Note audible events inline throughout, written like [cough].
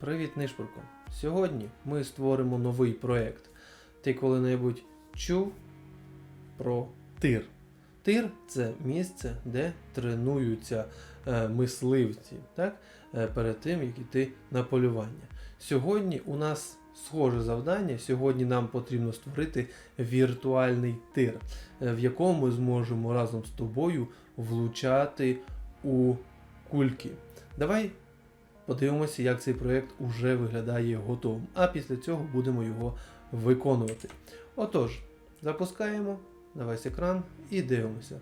Привіт, Нишпурко! Сьогодні ми створимо новий проєкт. Ти коли-небудь чув про тир? Тир це місце, де тренуються е, мисливці, так? Е, перед тим, як іти на полювання. Сьогодні у нас схоже завдання. Сьогодні нам потрібно створити віртуальний тир, е, в якому ми зможемо разом з тобою влучати у кульки. Давай подивимося, як цей проєкт уже виглядає готовим. А після цього будемо його виконувати. Отож, запускаємо на весь екран і дивимося.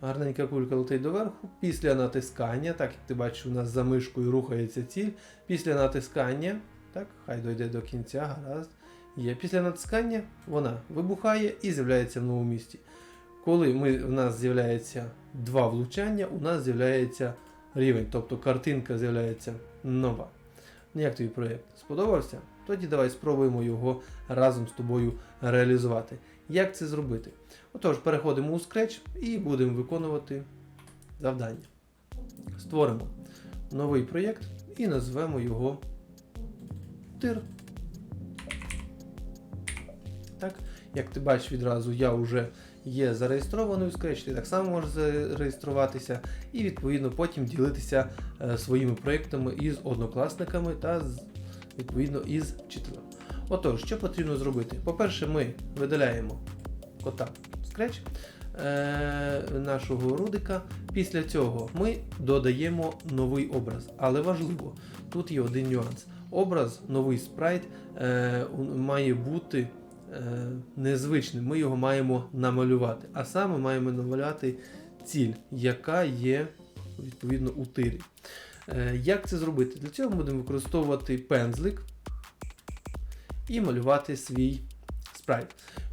Гарненька кулька летить доверху. Після натискання, так як ти бачиш, у нас за мишкою рухається ціль. Після натискання, так, хай дойде до кінця, гаразд. Є. Після натискання вона вибухає і з'являється в новому місці. Коли ми, в нас з'являється два влучання, у нас з'являється рівень, тобто картинка з'являється нова. Ну, Як тобі проєкт? Сподобався? Тоді давай спробуємо його разом з тобою реалізувати. Як це зробити? Отож, переходимо у Scratch і будемо виконувати завдання. Створимо новий проєкт і назвемо його тир. Так, як ти бачиш відразу, я вже є зареєстрований у Scratch, ти так само можеш зареєструватися і відповідно потім ділитися е, своїми проєктами із однокласниками та відповідно із вчителем. Отож, що потрібно зробити? По-перше, ми видаляємо кота Scratch е, нашого рудика. Після цього ми додаємо новий образ. Але важливо, тут є один нюанс. Образ, новий спрайт е, має бути незвичним. Ми його маємо намалювати. А саме маємо намалювати ціль, яка є відповідно у тирі. Е, Як це зробити? Для цього ми будемо використовувати пензлик і малювати свій спрайт.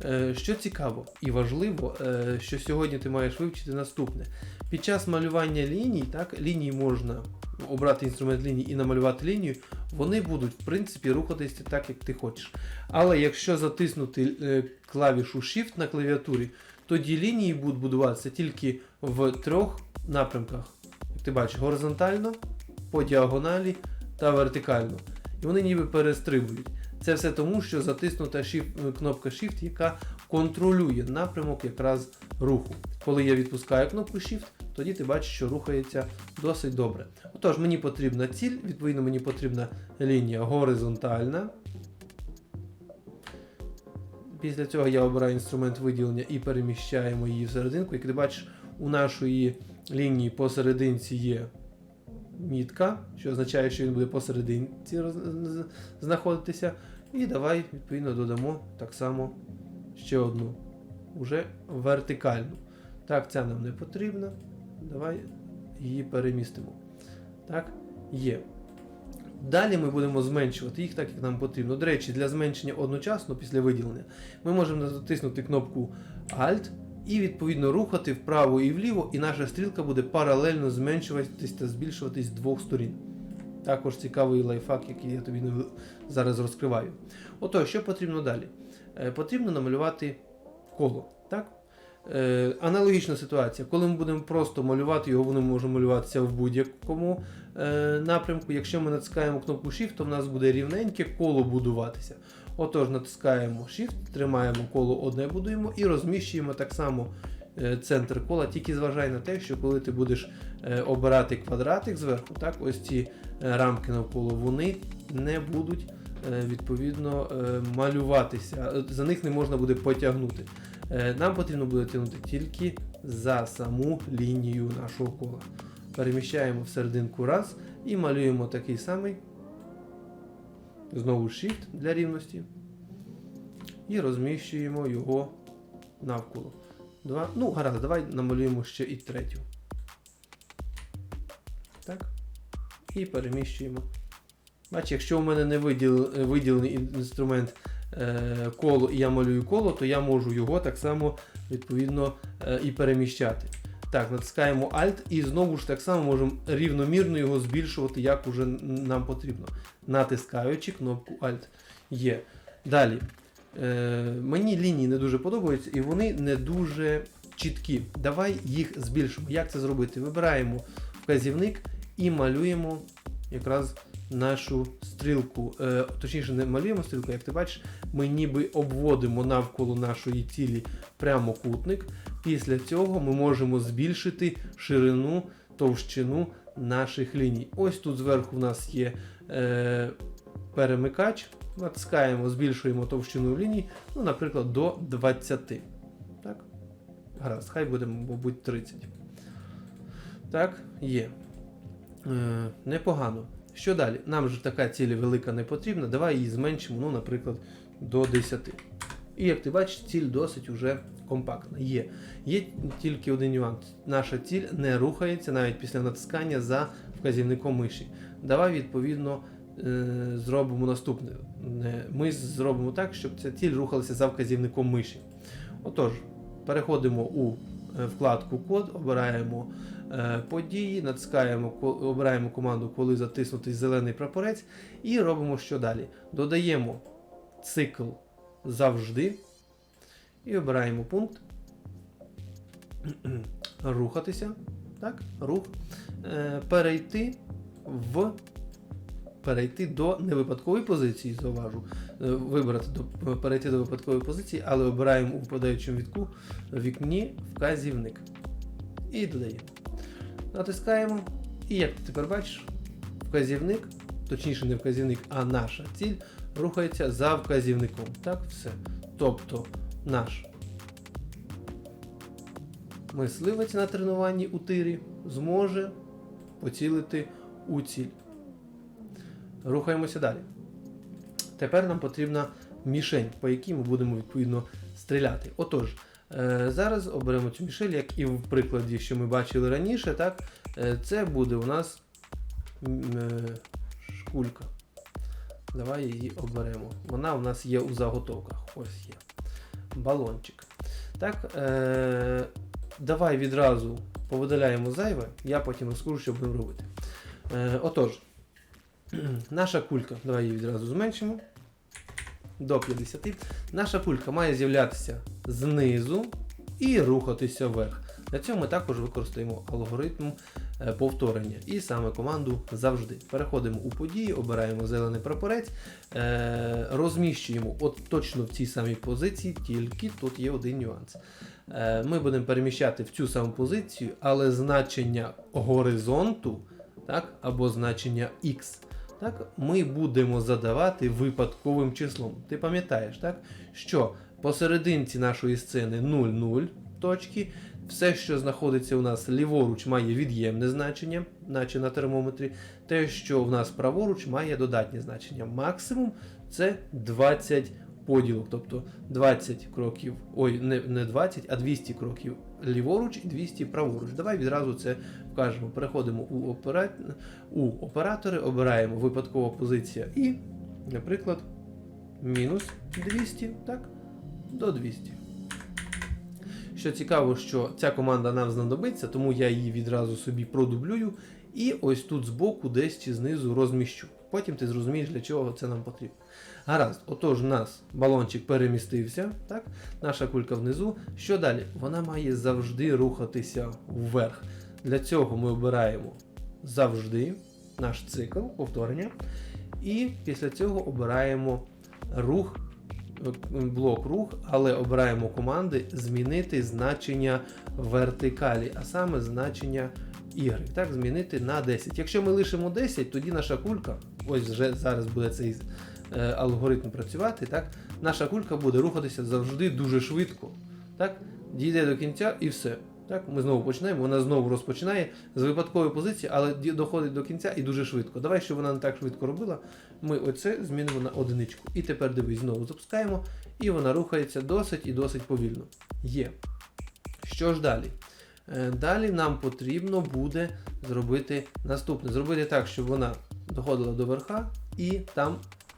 Е, Що цікаво і важливо, е, що сьогодні ти маєш вивчити наступне. Під час малювання ліній, так, лінії можна обрати інструмент лінії і намалювати лінію, вони будуть в принципі рухатися так, як ти хочеш. Але якщо затиснути е, клавішу Shift на клавіатурі, тоді лінії будуть будуватися тільки в трьох напрямках. Як ти бачиш, горизонтально, по діагоналі та вертикально. І вони ніби перестрибують. Це все тому, що затиснута shift, кнопка Shift, яка контролює напрямок якраз руху. Коли я відпускаю кнопку Shift, тоді ти бачиш, що рухається досить добре. Отож, мені потрібна ціль, відповідно, мені потрібна лінія горизонтальна. Після цього я обираю інструмент виділення і переміщаємо її всерединку. Як ти бачиш, у нашої лінії посерединці є мітка, що означає, що він буде посерединці знаходитися. І давай, відповідно, додамо так само ще одну, уже вертикальну. Так, ця нам не потрібна. Давай її перемістимо. Так, є. Далі ми будемо зменшувати їх так, як нам потрібно. До речі, для зменшення одночасно після виділення ми можемо натиснути кнопку Alt і відповідно рухати вправо і вліво, і наша стрілка буде паралельно зменшуватись та збільшуватись з двох сторін. Також цікавий лайфхак, який я тобі зараз розкриваю. Отож, що потрібно далі? Е, Потрібно намалювати коло. Так? Е, аналогічна ситуація. Коли ми будемо просто малювати його, воно може малюватися в будь-якому е, напрямку. Якщо ми натискаємо кнопку Shift, то в нас буде рівненьке коло будуватися. Отож, натискаємо Shift, тримаємо коло одне будуємо і розміщуємо так само е, центр кола, тільки зважай на те, що коли ти будеш обирати квадратик зверху, так, ось ці рамки навколо, вони не будуть відповідно малюватися. За них не можна буде потягнути. Е, Нам потрібно буде тягнути тільки за саму лінію нашого кола. Переміщаємо в серединку раз і малюємо такий самий. Знову Shift для рівності. І розміщуємо його навколо. Два. Ну, гаразд, давай намалюємо ще і третю. Так. І переміщуємо. Бач, якщо у мене не виділ, виділений інструмент е, коло і я малюю коло, то я можу його так само відповідно е, і переміщати. Так, натискаємо Alt і знову ж так само можемо рівномірно його збільшувати, як уже нам потрібно. Натискаючи кнопку Alt. Є. Далі. Е, мені лінії не дуже подобаються і вони не дуже чіткі. Давай їх збільшимо. Як це зробити? Вибираємо вказівник і малюємо якраз нашу стрілку, е, точніше, не малюємо стрілку, як ти бачиш, ми ніби обводимо навколо нашої цілі прямокутник. Після цього ми можемо збільшити ширину, товщину наших ліній. Ось тут зверху в нас є е, перемикач. Натискаємо, збільшуємо товщину ліній, ну, наприклад, до 20. Так? Гаразд, хай буде, мабуть, 30. Так, є. Е, непогано. Що далі? Нам же така ціль велика не потрібна. Давай її зменшимо, ну, наприклад, до 10. І як ти бачиш, ціль досить уже компактна. Є. Є тільки один нюанс. Наша ціль не рухається навіть після натискання за вказівником миші. Давай, відповідно, е, зробимо наступне. Е, Ми зробимо так, щоб ця ціль рухалася за вказівником миші. Отож, переходимо у е, вкладку код, обираємо події, натискаємо, обираємо команду, коли затиснутий зелений прапорець, і робимо що далі. Додаємо цикл завжди і обираємо пункт. [clears throat] Рухатися. Так, рух. Е, перейти в перейти до невипадкової позиції, зауважу. Е, Вибрати до, перейти до випадкової позиції, але обираємо у випадаючому вітку вікні вказівник. І додаємо. Натискаємо. І як ти тепер бачиш, вказівник, точніше не вказівник, а наша ціль рухається за вказівником. Так, все. Тобто наш мисливець на тренуванні у тирі зможе поцілити у ціль. Рухаємося далі. Тепер нам потрібна мішень, по якій ми будемо відповідно стріляти. Отож, зараз оберемо цю мішель, як і в прикладі, що ми бачили раніше, так, е, це буде у нас е, шкулька. Давай її оберемо. Вона у нас є у заготовках. Ось є. Балончик. Так, е, давай відразу повидаляємо зайве, я потім розкажу, що будемо робити. Е, отож, [clears throat] наша кулька, давай її відразу зменшимо до 50. Наша кулька має з'являтися знизу і рухатися вверх. Для цього ми також використаємо алгоритм е, повторення і саме команду завжди. Переходимо у події, обираємо зелений прапорець, е, розміщуємо от точно в цій самій позиції, тільки тут є один нюанс. Е, Ми будемо переміщати в цю саму позицію, але значення горизонту так, або значення X так, ми будемо задавати випадковим числом. Ти пам'ятаєш, так, що посерединці нашої сцени 0,0 точки. Все, що знаходиться у нас ліворуч, має від'ємне значення, наче на термометрі. Те, що в нас праворуч, має додатнє значення. Максимум це 20 поділок, тобто 20 кроків, ой, не, не 20, а 200 кроків ліворуч і 200 праворуч. Давай відразу це вкажемо. Переходимо у, опера... у оператори, обираємо випадкова позиція і, наприклад, мінус 200, так, до 200. Що цікаво, що ця команда нам знадобиться, тому я її відразу собі продублюю і ось тут збоку десь чи знизу розміщу. Потім ти зрозумієш, для чого це нам потрібно. Гаразд, отож, у нас балончик перемістився, так? наша кулька внизу. Що далі? Вона має завжди рухатися вверх. Для цього ми обираємо завжди наш цикл повторення. І після цього обираємо рух, блок рух, але обираємо команди змінити значення вертикалі, а саме значення Y. Так, змінити на 10. Якщо ми лишимо 10, тоді наша кулька, ось вже зараз буде цей е, алгоритм працювати, так, наша кулька буде рухатися завжди дуже швидко. Так, дійде до кінця і все. Так, ми знову починаємо, вона знову розпочинає з випадкової позиції, але доходить до кінця і дуже швидко. Давай, щоб вона не так швидко робила, ми оце змінимо на одиничку. І тепер дивись, знову запускаємо, і вона рухається досить і досить повільно. Є. Що ж далі? Е, Далі нам потрібно буде зробити наступне: зробити так, щоб вона доходила до верха і там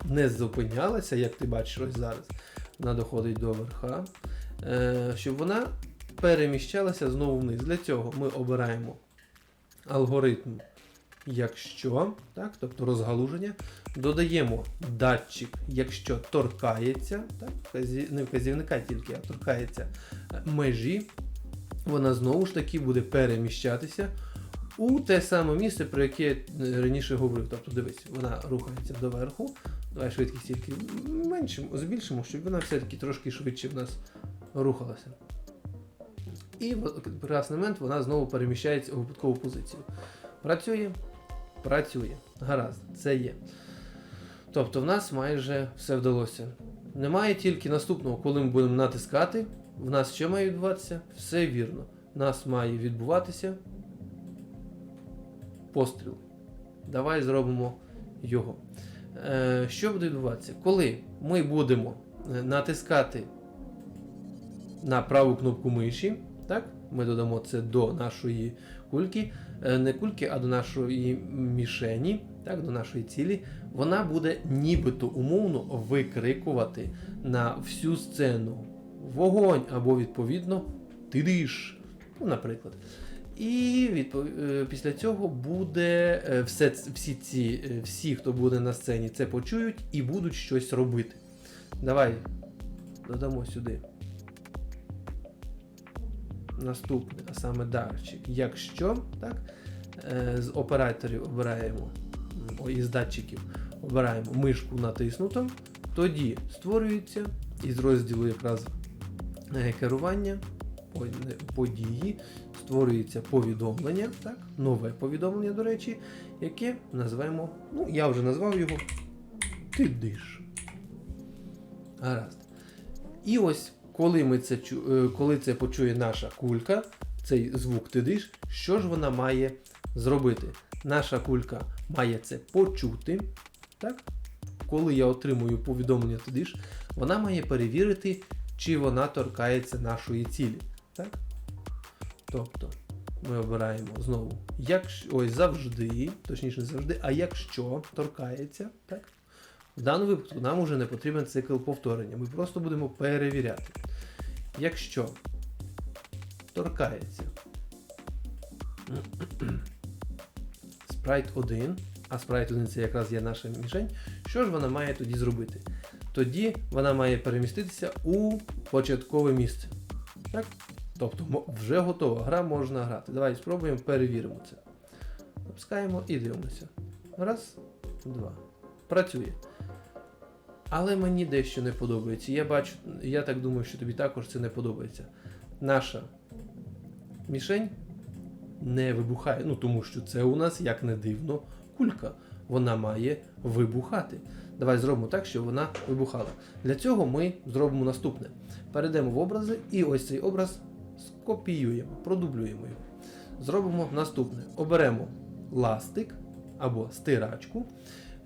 не зупинялася, як ти бачиш ось зараз. Вона доходить до верха, Е, щоб вона переміщалася знову вниз. Для цього ми обираємо алгоритм, якщо, так, тобто розгалуження, додаємо датчик, якщо торкається, так, не вказівника тільки, а торкається е, межі, вона знову ж таки буде переміщатися у те саме місце, про яке я е, раніше говорив. Тобто, дивись, вона рухається доверху. Давай швидкість тільки меншимо, збільшимо, щоб вона все-таки трошки швидше в нас рухалася. І в прекрасний момент вона знову переміщається у випадкову позицію. Працює? Працює. Гаразд, це є. Тобто в нас майже все вдалося. Немає тільки наступного, коли ми будемо натискати. В нас що має відбуватися? Все вірно. В нас має відбуватися постріл. Давай зробимо його. Е, що буде відбуватися? Коли ми будемо е, натискати на праву кнопку миші, так? ми додамо це до нашої кульки, е, не кульки, а до нашої мішені, так, до нашої цілі, вона буде нібито умовно викрикувати на всю сцену вогонь або відповідно тидиш, ну, наприклад. І відпов... е, після цього буде е, все, всі, ці, всі, хто буде на сцені, це почують і будуть щось робити. Давай додамо сюди. Наступне, а саме датчик. Якщо так, е, з операторів обираємо, із датчиків обираємо мишку натиснуто, тоді створюється із розділу якраз е, керування події, створюється повідомлення, так, нове повідомлення, до речі, яке називаємо, ну, я вже назвав його Ти диш. Гаразд. І ось, коли, ми це, е, коли це почує наша кулька, цей звук тидиш, що ж вона має зробити? Наша кулька має це почути. Так? Коли я отримую повідомлення тидиш, вона має перевірити, чи вона торкається нашої цілі. Так? Тобто ми обираємо знову, якщо, ой, завжди, точніше не завжди, а якщо торкається, так? В даному випадку нам уже не потрібен цикл повторення. Ми просто будемо перевіряти. Якщо торкається [clears throat] спрайт 1, а спрайт 1 це якраз є наша мішень, що ж вона має тоді зробити? Тоді вона має переміститися у початкове місце. Так? Тобто вже готова, гра можна грати. Давай спробуємо, перевіримо це. Запускаємо і дивимося. Раз, два. Працює. Але мені дещо не подобається. Я бачу, я так думаю, що тобі також це не подобається. Наша мішень не вибухає. Ну тому що це у нас, як не дивно, кулька. Вона має вибухати. Давай зробимо так, щоб вона вибухала. Для цього ми зробимо наступне: перейдемо в образи і ось цей образ скопіюємо, продублюємо його. Зробимо наступне: оберемо ластик або стирачку.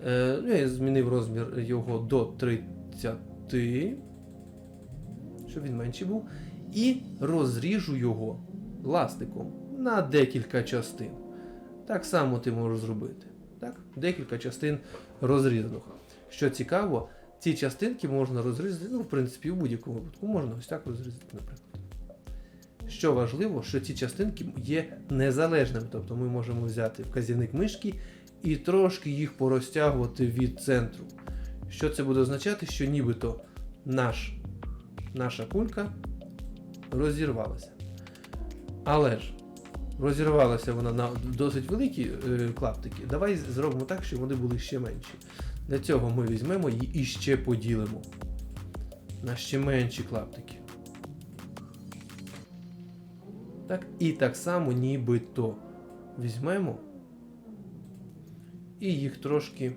Е, ну, я змінив розмір його до 30, щоб він менший був. І розріжу його ластиком на декілька частин. Так само ти можеш зробити. Так? Декілька частин розрізаних. Що цікаво, ці частинки можна розрізати, ну, в принципі, в будь-якому випадку можна ось так розрізати, наприклад. Що важливо, що ці частинки є незалежними, тобто ми можемо взяти вказівник мишки і трошки їх порозтягувати від центру. Що це буде означати? Що нібито наш, наша кулька розірвалася. Але ж розірвалася вона на досить великі е, клаптики. Давай зробимо так, щоб вони були ще менші. Для цього ми візьмемо її і ще поділимо на ще менші клаптики. Так, і так само нібито візьмемо і їх трошки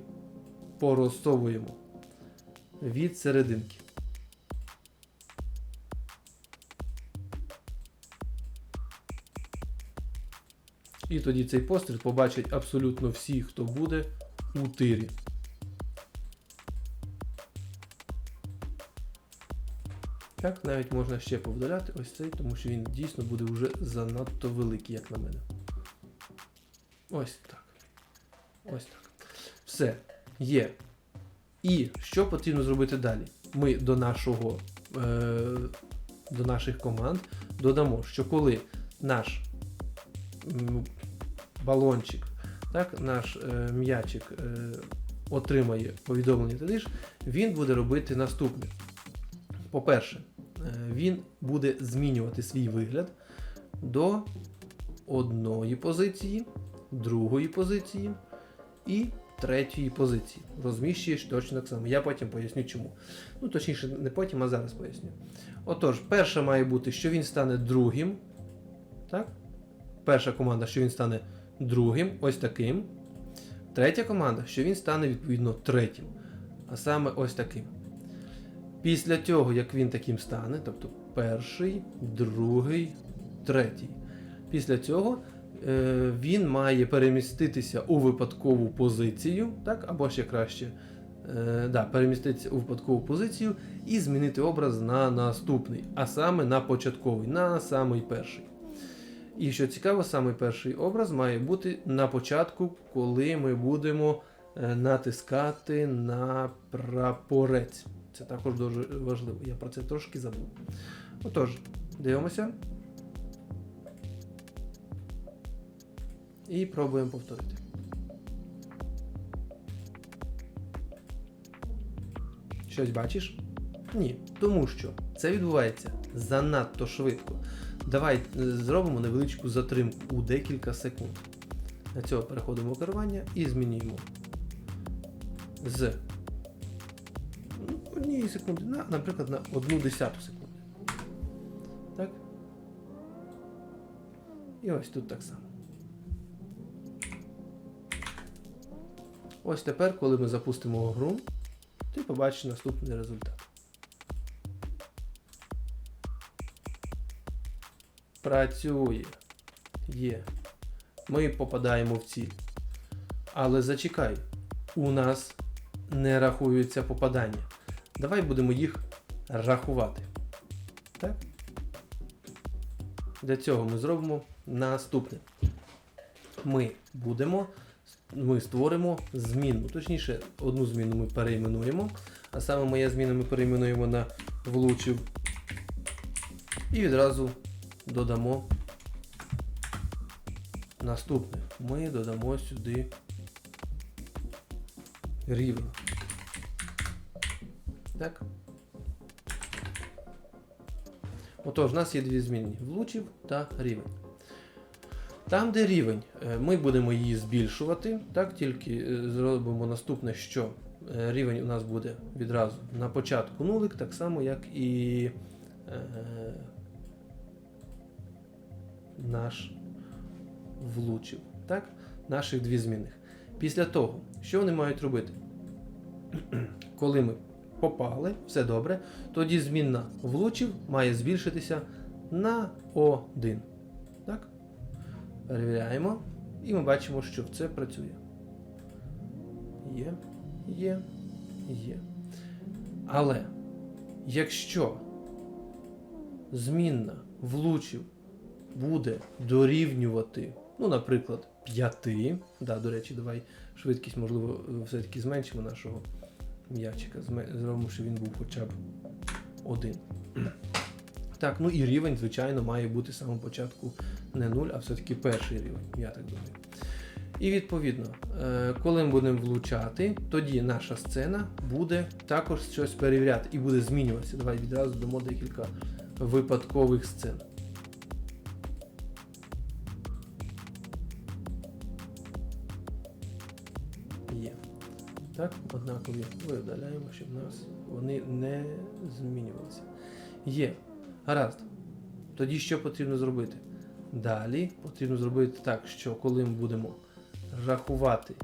порозсовуємо від серединки. І тоді цей постріл побачать абсолютно всі, хто буде у тирі. Так, навіть можна ще повдаляти ось цей, тому що він дійсно буде вже занадто великий, як на мене. Ось так. Ось так. Все. Є. І що потрібно зробити далі? Ми до нашого е, до наших команд додамо, що коли наш балончик, так, наш е, м'ячик е, отримає повідомлення тадиш, він буде робити наступне. По-перше, е, він буде змінювати свій вигляд до одної позиції, другої позиції і третьої позиції. Розміщуєш точно так само. Я потім поясню чому. Ну, точніше, не потім, а зараз поясню. Отож, перша має бути, що він стане другим. Так? Перша команда, що він стане другим, ось таким. Третя команда, що він стане відповідно третім. А саме ось таким. Після цього, як він таким стане, тобто перший, другий, третій. Після цього він має переміститися у випадкову позицію, так, або ще краще, е, да, переміститися у випадкову позицію і змінити образ на наступний, а саме на початковий, на самий перший. І що цікаво, самий перший образ має бути на початку, коли ми будемо е, натискати на прапорець. Це також дуже важливо. Я про це трошки забув. Отож, дивимося. І пробуємо повторити. Щось бачиш? Ні. Тому що це відбувається занадто швидко. Давай е, зробимо невеличку затримку у декілька секунд. Для цього переходимо в керування і змінюємо з однієї секунди, на, наприклад, на одну десяту секунди. Так? І ось тут так само. Ось тепер, коли ми запустимо гру, ти побачиш наступний результат. Працює. Є. Ми попадаємо в ціль. Але зачекай, у нас не рахуються попадання. Давай будемо їх рахувати. Так? Для цього ми зробимо наступне. Ми будемо, ми створимо змінну. Точніше, одну зміну ми перейменуємо. А саме моя зміна ми перейменуємо на влучив. І відразу додамо наступне. Ми додамо сюди рівень. Так. Отож, у нас є дві змінні влучив та рівень. Там, де рівень, е, ми будемо її збільшувати, так, тільки е, зробимо наступне, що е, рівень у нас буде відразу на початку нулик, так само, як і наш влучив. Так? Наших дві змінних. Після того, що вони мають робити? [clears throat] Коли ми попали, все добре, тоді змінна влучив має збільшитися на 1. Перевіряємо. І ми бачимо, що це працює. Є, є, є. Але якщо змінна влучив буде дорівнювати, ну, наприклад, 5. Да, до речі, давай швидкість, можливо, все-таки зменшимо нашого м'ячика. Зробимо, щоб він був хоча б один. Так, ну і рівень, звичайно, має бути з самого початку не 0, а все-таки перший рівень, я так думаю. І відповідно, е, коли ми будемо влучати, тоді наша сцена буде також щось перевіряти і буде змінюватися. Давай відразу дамо декілька випадкових сцен. Є. Так, однакові видаляємо, щоб нас вони не змінювалися. Є. Гаразд. Тоді що потрібно зробити? Далі потрібно зробити так, що коли ми будемо рахувати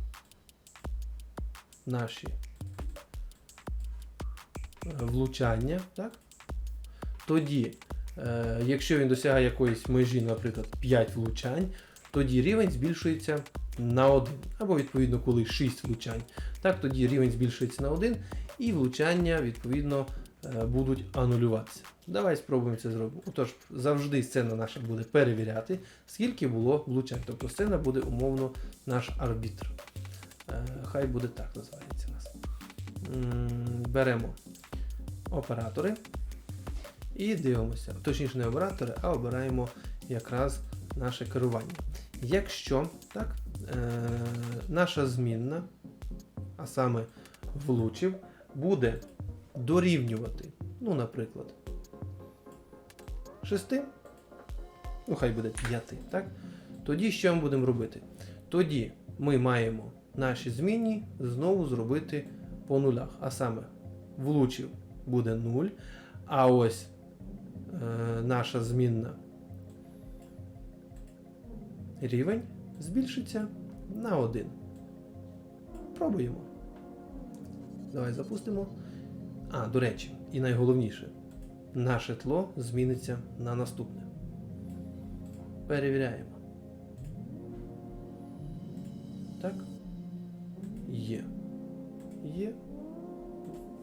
наші е, влучання, так? тоді, е, якщо він досягає якоїсь межі, наприклад, 5 влучань, тоді рівень збільшується на 1. Або, відповідно, коли 6 влучань, так, тоді рівень збільшується на 1 і влучання, відповідно, будуть анулюватися. Давай спробуємо це зробити. Отож, завжди сцена наша буде перевіряти, скільки було влучань. Тобто сцена буде умовно наш арбітр. Е, Хай буде так називається нас. Беремо оператори і дивимося. Точніше, не оператори, а обираємо якраз наше керування. Якщо так, е, наша змінна, а саме влучив, буде дорівнювати, ну, наприклад, 6, ну хай буде 5, так? Тоді що ми будемо робити? Тоді ми маємо наші змінні знову зробити по нулях. А саме влучив буде 0, а ось е, наша змінна рівень збільшиться на 1. Пробуємо. Давай запустимо. А, до речі, і найголовніше, наше тло зміниться на наступне. Перевіряємо. Так. Є. Є.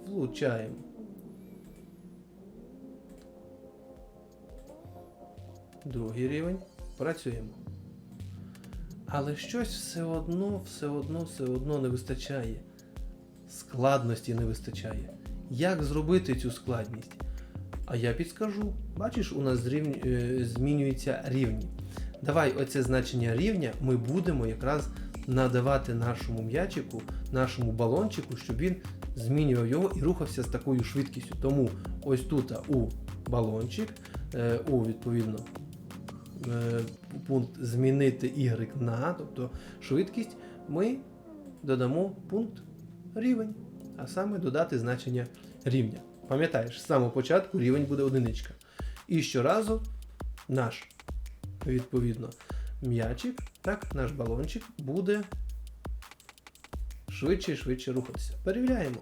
Влучаємо. Другий рівень. Працюємо. Але щось все одно, все одно, все одно не вистачає. Складності не вистачає. Як зробити цю складність? А я підскажу. Бачиш, у нас зрівню- е, змінюються рівні. Давай оце значення рівня ми будемо якраз надавати нашому м'ячику, нашому балончику, щоб він змінював його і рухався з такою швидкістю. Тому ось тут у балончик, е, у відповідно е, пункт змінити y на, тобто швидкість, ми додамо пункт рівень, а саме додати значення рівня. Пам'ятаєш, з самого початку рівень буде одиничка. І щоразу наш, відповідно, м'ячик, так, наш балончик буде швидше і швидше рухатися. Перевіряємо.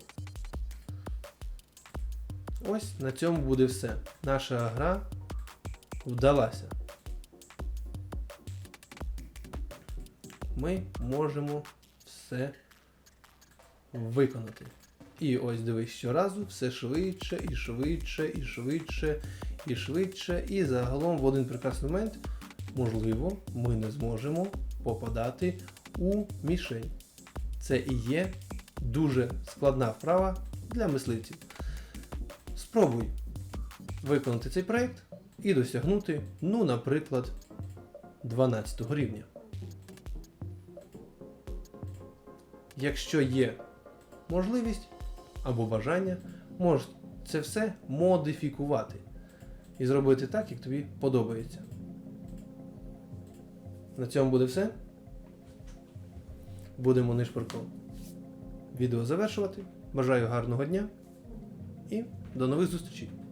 Ось на цьому буде все. Наша гра вдалася. Ми можемо все виконати. І ось дивись щоразу все швидше і швидше, і швидше, і швидше. І загалом в один прекрасний момент, можливо, ми не зможемо попадати у мішень. Це і є дуже складна вправа для мисливців. Спробуй виконати цей проєкт і досягнути, ну, наприклад, 12 рівня. Якщо є можливість або бажання, можеш це все модифікувати і зробити так, як тобі подобається. На цьому буде все. Будемо нишпорком відео завершувати. Бажаю гарного дня і до нових зустрічей!